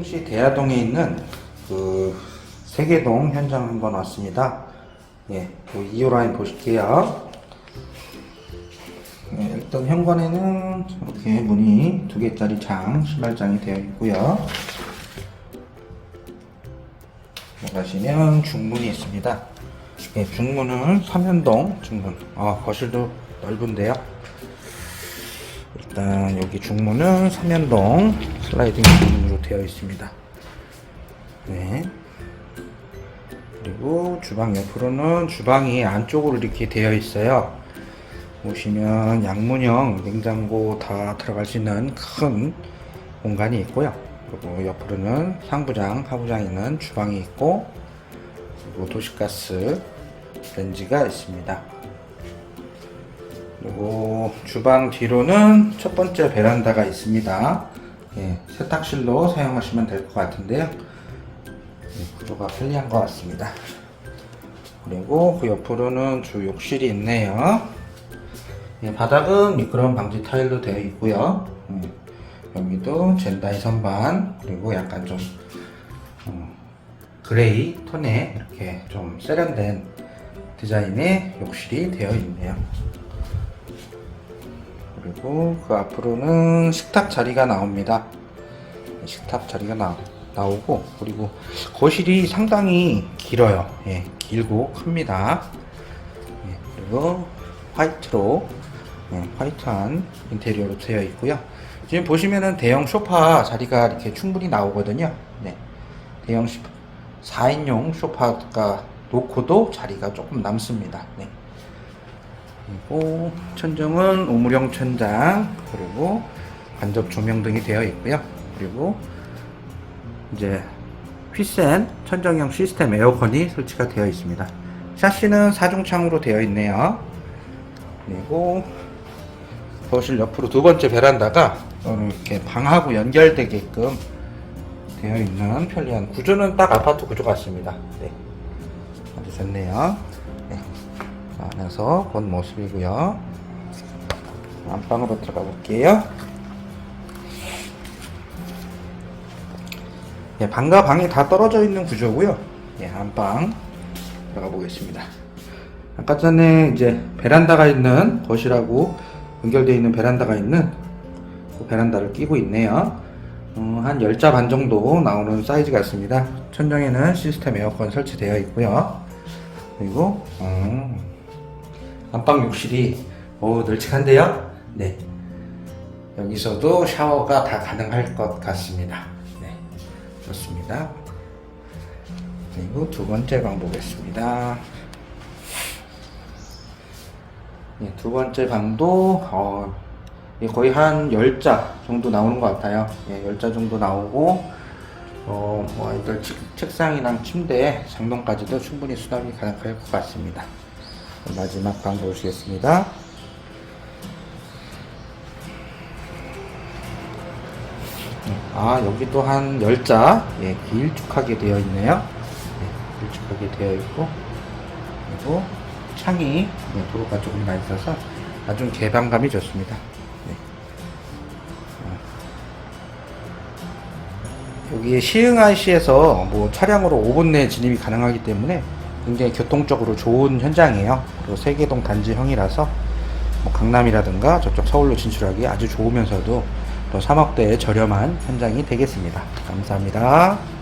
서울시 대야동에 있는 그 세계동 현장 한번 왔습니다. 예, 그 2호 라인 보실게요. 네, 일단 현관에는 이렇게 문이 두 개짜리 장, 신발장이 되어 있고요. 들어가시면 중문이 있습니다. 예, 중문은 삼연동 중문. 아, 거실도 넓은데요. 일단 여기 중문은 삼연동 슬라이딩 중문으로 되어 있습니다. 네. 그리고 주방 옆으로는 주방이 안쪽으로 이렇게 되어 있어요. 보시면 양문형 냉장고 다 들어갈 수 있는 큰 공간이 있고요. 그리고 옆으로는 상부장, 하부장 있는 주방이 있고 그리고 도시가스 렌지가 있습니다. 그리고 주방 뒤로는 첫 번째 베란다가 있습니다. 예, 세탁실로 사용하시면 될 것 같은데요. 예, 구조가 편리한 것 같습니다. 그리고 그 옆으로는 주 욕실이 있네요. 예, 바닥은 미끄럼 방지 타일로 되어 있고요. 예, 여기도 젠다이 선반 그리고 약간 좀 어, 그레이 톤의 이렇게 좀 세련된 디자인의 욕실이 되어 있네요. 그리고 그 앞으로는 식탁 자리가 나옵니다. 식탁 자리가 나, 나오고 그리고 거실이 상당히 길어요. 예, 길고 큽니다. 예, 그리고 화이트로 예, 화이트한 인테리어로 되어 있고요. 지금 보시면은 대형 소파 자리가 이렇게 충분히 나오거든요. 네, 대형 4인용 소파가 놓고도 자리가 조금 남습니다. 네. 그리고 천정은 오므령 천장 그리고 간접 조명 등이 되어 있고요. 그리고 이제 휘센 천정형 시스템 에어컨이 설치가 되어 있습니다. 샤시는 사중창으로 되어 있네요. 그리고 거실 옆으로 두 번째 베란다가 이렇게 방하고 연결되게끔 되어 있는 편리한 구조는 딱 아파트 구조 같습니다. 네. 아주 좋네요. 네. 자, 안에서 본 모습이고요. 안방으로 들어가 볼게요. 예, 방과 방이 다 떨어져 있는 구조고요. 예, 안방 들어가 보겠습니다. 아까 전에 이제 베란다가 있는 거실하고 연결되어 있는 베란다가 있는 그 베란다를 끼고 있네요. 어, 한 10자 반 정도 나오는 사이즈가 있습니다. 천정에는 시스템 에어컨 설치되어 있고요. 그리고 음, 안방 욕실이 오, 널찍한데요? 네. 여기서도 샤워가 다 가능할 것 같습니다. 네. 좋습니다. 그리고 두 번째 방 보겠습니다. 네, 두 번째 방도 어, 예, 거의 한 10자 정도 나오는 것 같아요. 예, 10자 정도 나오고 어, 뭐 책- 책상이랑 침대, 장롱까지도 충분히 수납이 가능할 것 같습니다. 마지막 방 보시겠습니다. 아, 여기도 한 10자, 예, 길쭉하게 되어 있네요. 예, 길쭉하게 되어 있고, 그리고 창이 예, 도로가 조금 나 있어서 아주 개방감이 좋습니다. 네. 어. 여기 시흥IC에서 뭐 차량으로 5분 내에 진입이 가능하기 때문에 굉장히 교통적으로 좋은 현장이에요. 그리고 세계동 단지형이라서 뭐 강남이라든가 저쪽 서울로 진출하기 아주 좋으면서도 또 3억대의 저렴한 현장이 되겠습니다. 감사합니다.